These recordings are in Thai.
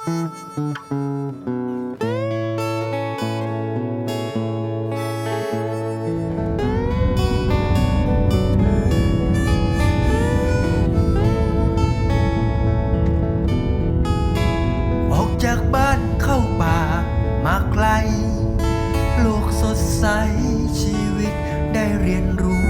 ออกจากบ้านเข้าป่ามาไกล โลกสดใสชีวิตได้เรียนรู้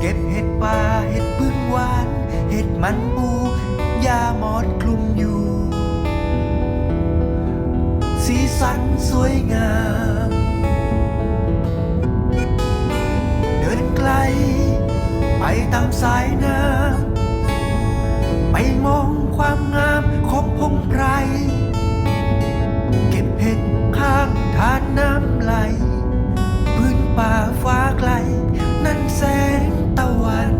เก็บเห็ดป่าเห็ดพึ่งหวาน เห็ดมันปูยาหมอดคลุม สันสวยงาม เดินไกล ไปตามสายน้ำไปมองความงามของพงไพรเก็บเห็ดข้างทานน้ำไหล พื้นป่าฟ้าไกล นั่นแสงตะวัน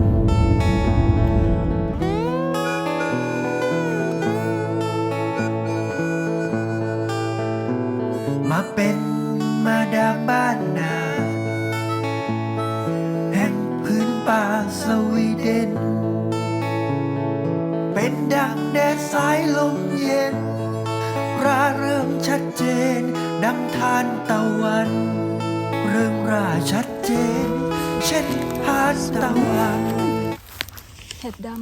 ห็ดด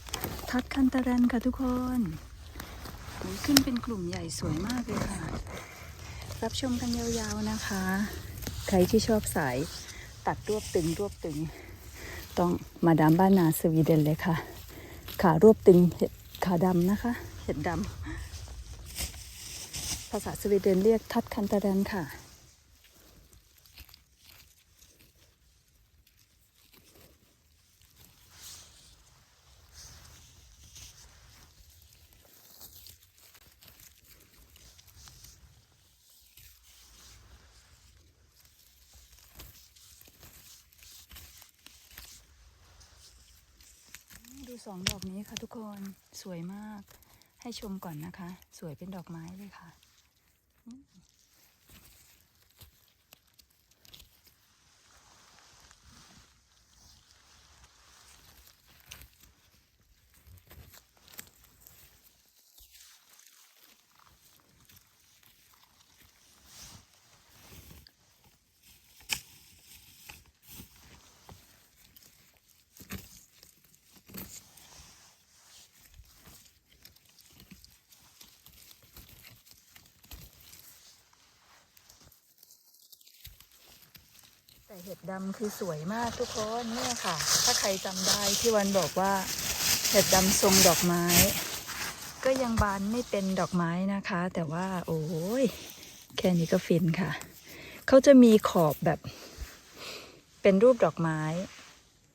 ำทัดคันตะแรนค่ะทุกคนขึ้นเป็นกลุ่มใหญ่สวยมากเลยค่ะ รับชมกันยาวๆนะคะ ใครที่ชอบสายตัดรวบตึงรวบตึง ต้องมาดามบ้านนาสวีเดนเลยค่ะ ขารวบตึงเห็ดขาดำนะคะ เห็ดดำภาษาสวีเดนเรียกทัดคันตะแรนค่ะ สองดอกนี้ค่ะทุกคนสวยมาก ให้ชมก่อนนะคะ สวยเป็นดอกไม้เลยค่ะ แต่เห็ดดำคือสวยมากทุกคนเนี่ยค่ะ ถ้าใครจำได้ที่วันบอกว่า เห็ดดำทรงดอกไม้ ก็ยังบานไม่เป็นดอกไม้นะคะ แต่ว่าโอ้ยแค่นี้ก็ฟินค่ะ เขาจะมีขอบแบบ เป็นรูปดอกไม้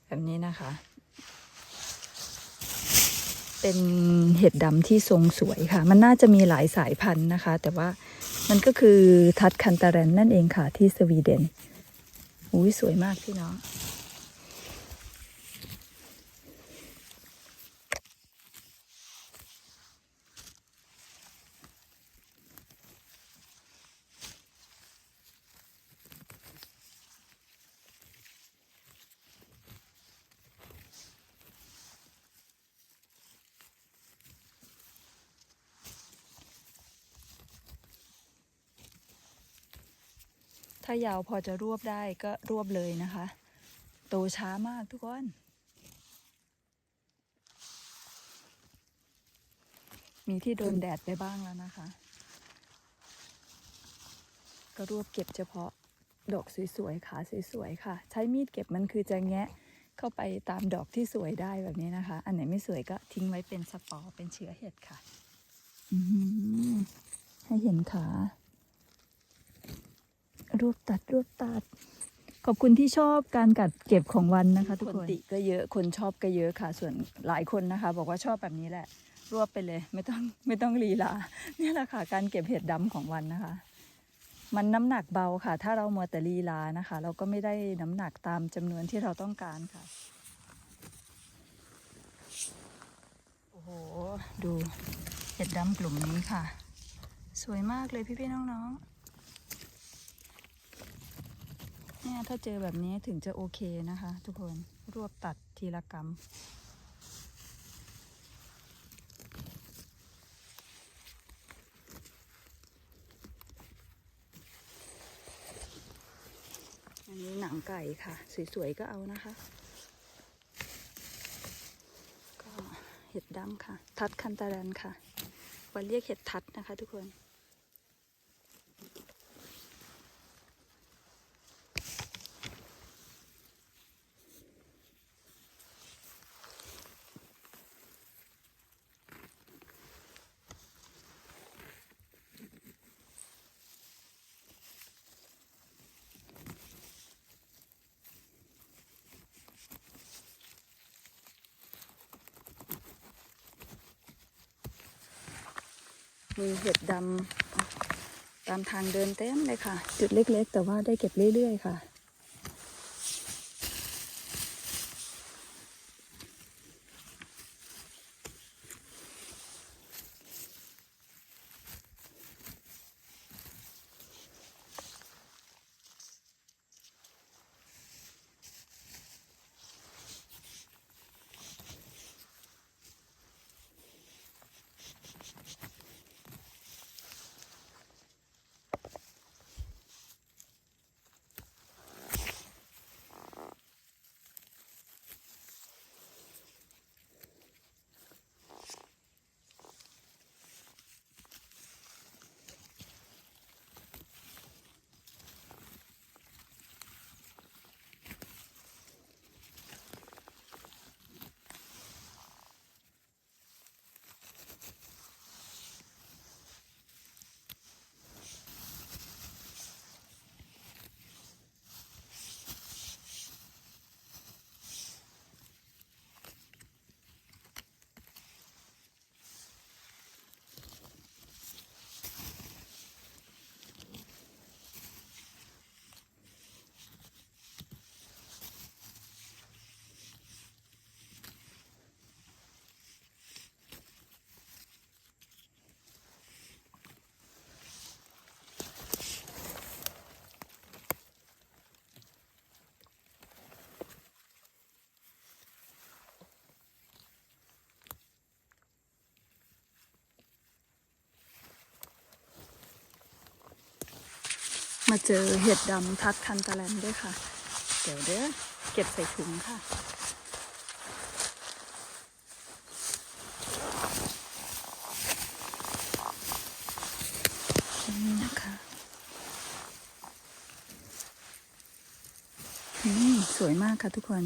แบบนี้นะคะ เป็นเห็ดดำที่ทรงสวยค่ะ มันน่าจะมีหลายสายพันธุ์นะคะ แต่ว่ามันก็คือทัดคันตาแรนนั่นเองค่ะที่สวีเดน อุ้ยสวยมากพี่น้อง ถ้ายาวพอจะรวบได้ก็รวบเลยนะคะ โตช้ามากทุกคนมีที่โดนแดดไปบ้างแล้วนะคะ ก็รวบเก็บเฉพาะดอกสวยๆขาสวยๆค่ะ ใช้มีดเก็บมันคือจะแงะเข้าไปตามดอกที่สวยได้แบบนี้นะคะ อันไหนไม่สวยก็ทิ้งไว้เป็นสปอร์เป็นเชื้อเห็ดค่ะให้เห็นขา รวบตัดรวบตัด ขอบคุณที่ชอบการกัดเก็บของวันนะคะทุกคนติก็เยอะคนชอบก็เยอะค่ะ ส่วนหลายคนนะคะ บอกว่าชอบแบบนี้แหละ รวบไปเลย ไม่ต้องไม่ต้องลีลาเนี่ยแหละค่ะ การเก็บเห็ดดำของวันนะคะ มันน้ำหนักเบาค่ะ ถ้าเรามัวแต่ลีลานะคะ เราก็ไม่ได้น้ำหนักตามจำนวนที่เราต้องการค่ะโอ้โหดูเห็ดดำกลุ่มนี้ค่ะ สวยมากเลยพี่ๆน้องๆ เนี่ยถ้าเจอแบบนี้ถึงจะโอเคนะคะ ทุกคนรวบตัดทีละกรรมอันนี้หนังไก่ค่ะ สวยๆก็เอานะคะ ก็เห็ดดำค่ะ ทัดคันตารันค่ะวันเรียกเห็ดทัดนะคะทุกคน มีเห็ดดำตามทางเดินเต็มเลยค่ะ จุดเล็กๆ แต่ว่าได้เก็บเรื่อยๆ ค่ะ มาเจอเห็ดดำทัดคันตะแลนด้วยค่ะ เดี๋ยวเด้อเก็บใส่ถุงค่ะ นี่นะคะอืมสวยมากค่ะทุกคน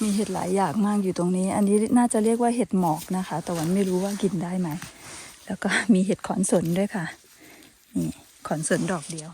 มีเห็ดหลายอย่างมากอยู่ตรงนี้ อันนี้น่าจะเรียกว่าเห็ดหมอกนะคะ แต่วันไม่รู้ว่ากินได้ไหม แล้วก็มีเห็ดขอนสนด้วยค่ะ นี่ ขอนเสิร์ตดอกเดียว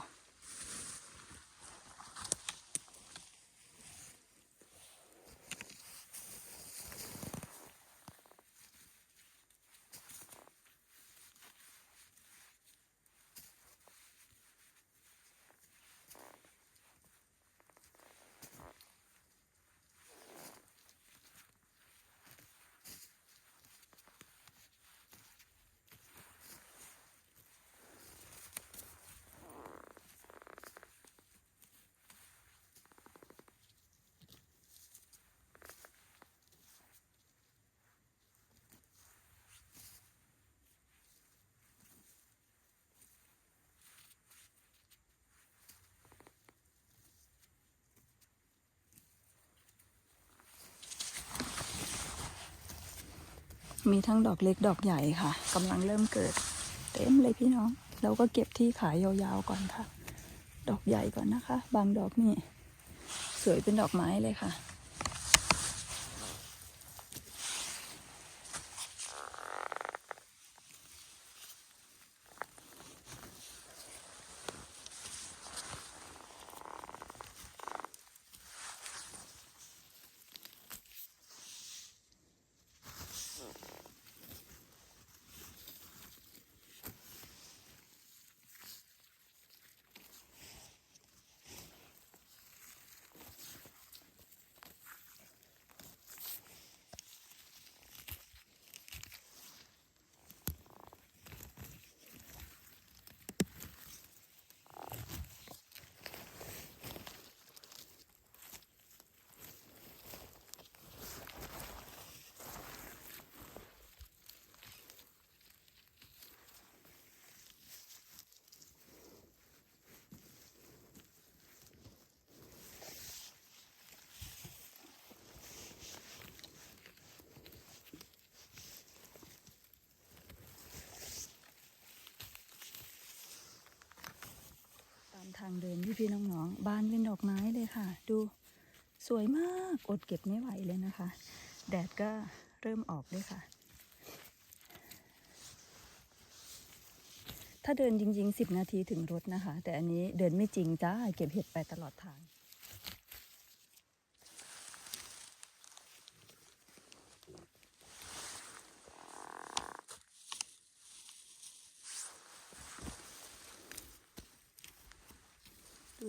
มีทั้งดอกเล็กดอกใหญ่ค่ะกำลังเริ่มเกิด เต็มเลยพี่น้อง เราก็เก็บที่ขายยาวๆก่อนค่ะ ดอกใหญ่ก่อนนะคะ บางดอกนี่ สวยเป็นดอกไม้เลยค่ะ นางเดินพี่พี่น้องๆบานเป็นดอกไม้เลยค่ะ ดูสวยมากอดเก็บไม่ไหวเลยนะคะ แดดก็เริ่มออกด้วยค่ะ ถ้าเดินจริงๆ 10 นาทีถึงรถนะคะ แต่อันนี้เดินไม่จริงจ้าเก็บเห็ดไปตลอดทาง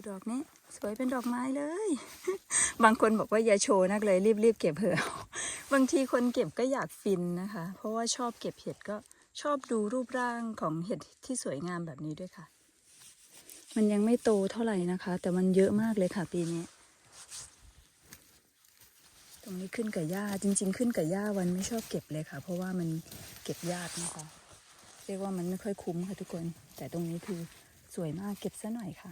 ดอกนี้ สวยเป็นดอกไม้เลย บางคนบอกว่าอย่าโชว์นักเลยรีบๆเก็บเถอะบางทีคนเก็บก็อยากฟินนะคะ เพราะว่าชอบเก็บเห็ดก็ชอบดูรูปร่างของเห็ดที่สวยงามแบบนี้ด้วยค่ะ มันยังไม่โตเท่าไหร่นะคะ แต่มันเยอะมากเลยค่ะปีนี้ ตรงนี้ขึ้นกับหญ้าจริง ๆ ขึ้นกับหญ้าวันไม่ชอบเก็บเลยค่ะ เพราะว่ามันเก็บยากนะคะ เรียกว่ามันไม่ค่อยคุ้มค่ะทุกคน แต่ตรงนี้คือสวยมากเก็บซะหน่อยค่ะ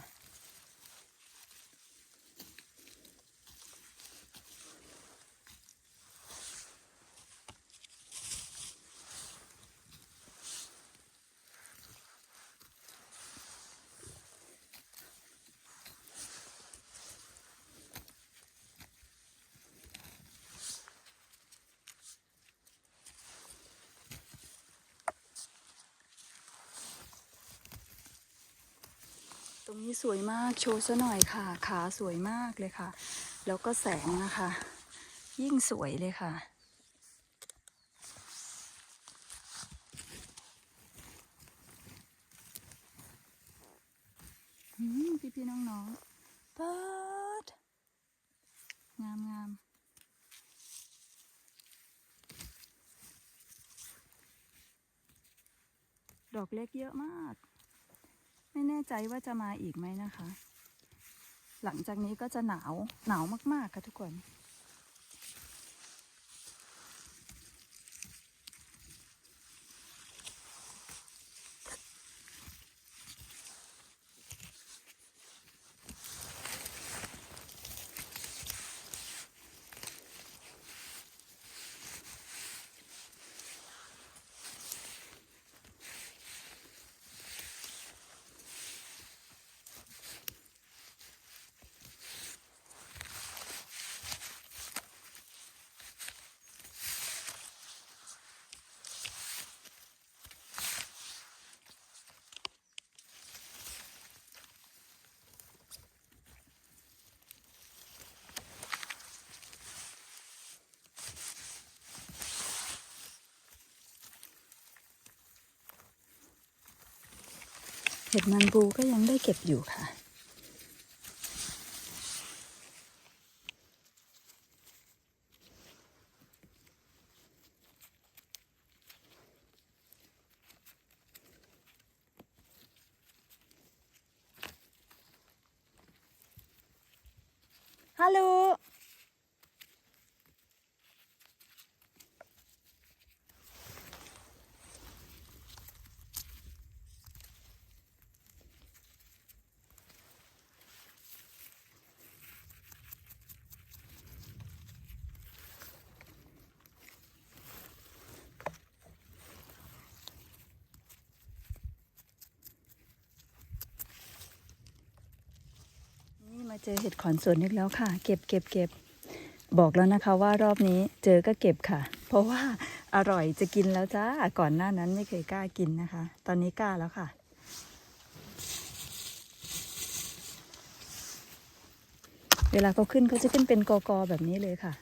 รงนี้สวยมากโชว์ซะหน่อยค่ะ ขาสวยมากเลยค่ะ แล้วก็แสงนะคะ ยิ่งสวยเลยค่ะอืมพี่พี่ๆน้องๆเปิดงามงามดอกเล็กเยอะมาก ไม่แน่ใจว่าจะมาอีกไหมนะคะ หลังจากนี้ก็จะหนาวหนาวมากๆค่ะทุกคน เห็ดมันปูก็ยังได้เก็บอยู่ค่ะ ฮัลโหล เจอเห็ดขอนสวนนึกแล้วค่ะ เก็บเก็บเก็บบอกแล้วนะคะว่ารอบนี้เจอก็เก็บค่ะ เพราะว่าอร่อยจะกินแล้วจ้าก่อนหน้านั้นไม่เคยกล้ากินนะคะ ตอนนี้กล้าแล้วค่ะ เวลาเขาขึ้นเขาจะขึ้นเป็นกอกอแบบนี้เลยค่ะ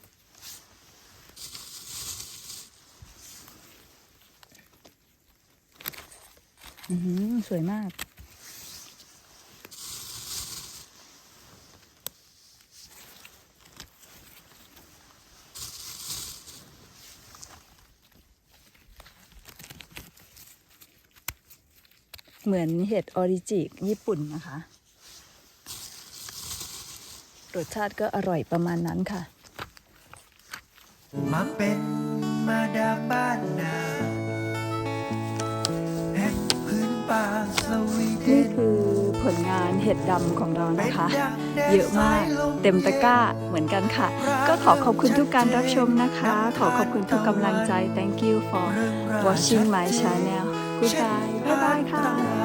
อือสวยมาก เหมือนเห็ดออริจิญี่ปุ่นนะคะ รสชาติก็อร่อยประมาณนั้นค่ะ มาเป็นมาดามบ้านนาแห่งพื้นป่าสวีเดนี่นคือผลงานเห็ดดำของเรานะคะ เยอะมากเต็มตะกร้าเหมือนกันค่ะ ก็ขอขอบคุณทุกการรับชมนะคะ ขอขอบคุณทุกกำลังใจ thank you for watching my channel goodbye บ๊ายบายค่ะ